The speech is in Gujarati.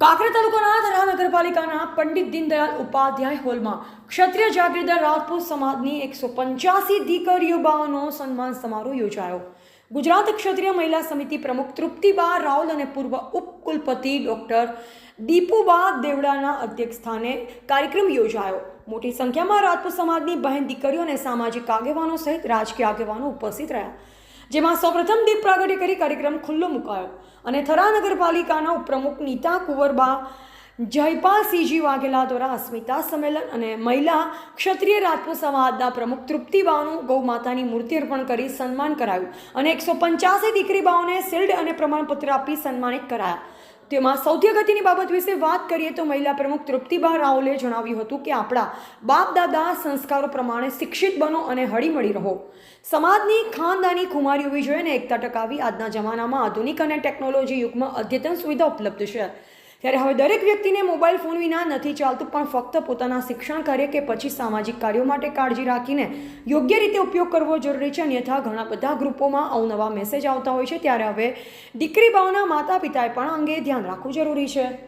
કાંકરેજ તાલુકાના થરા નગરપાલિકાના પંડિત દીનદયાલ ઉપાધ્યાય હોલમાં ક્ષત્રિય જાગીરદાર રાજપૂત સમાજની એકસો પંચ્યાસી દીકરીઓ બાઓનો સન્માન સમારોહ યોજાયો. ગુજરાત ક્ષત્રિય મહિલા સમિતિ પ્રમુખ તૃપ્તિબા રાવલ અને પૂર્વ ઉપકુલપતિ ડૉક્ટર દીપુબા દેવડાના અધ્યક્ષસ્થાને કાર્યક્રમ યોજાયો. મોટી સંખ્યામાં રાજપૂત સમાજની બહેન દીકરીઓ અને સામાજિક આગેવાનો સહિત રાજકીય આગેવાનો ઉપસ્થિત રહ્યા. જેમાં સૌપ્રથમ દીપ પ્રાગટ્ય કરી કાર્યક્રમ ખુલ્લો મુકાયો અને થરા નગરપાલિકાના ઉપપ્રમુખ નીતા કુંવરબા જયપાલસિંહજી વાઘેલા દ્વારા અસ્મિતા સંમેલન અને મહિલા ક્ષત્રિય રાજપૂત સમાજના પ્રમુખ તૃપ્તિબાનું ગૌ માતાની મૂર્તિ અર્પણ કરી સન્માન કરાયું અને એકસો પંચ્યાસી દીકરીબાઓને શિલ્ડ અને પ્રમાણપત્ર આપી સન્માનિત કરાયા. તેમાં સૌથી અગત્યની બાબત વિશે વાત કરીએ તો મહિલા પ્રમુખ તૃપ્તિબા રાવલે જણાવ્યું હતું કે આપણા બાપ દાદા સંસ્કારો પ્રમાણે શિક્ષિત બનો અને હળીમળી રહો. સમાજની ખાનદાની ખુમારી હોવી જોઈએ અને એકતા ટકાવી આજના જમાનામાં આધુનિક અને ટેકનોલોજી યુગમાં અદ્યતન સુવિધા ઉપલબ્ધ છે. ત્યારે હવે દરેક વ્યક્તિને મોબાઈલ ફોન વિના નથી ચાલતું, પણ ફક્ત પોતાના શિક્ષણ કાર્ય કે પછી સામાજિક કાર્યો માટે કાળજી રાખીને યોગ્ય રીતે ઉપયોગ કરવો જરૂરી છે. અન્યથા ઘણા બધા ગ્રુપોમાં અવનવા મેસેજ આવતા હોય છે. ત્યારે હવે દીકરી બાઓના માતા પિતાએ પણ અંગે ધ્યાન રાખવું જરૂરી છે.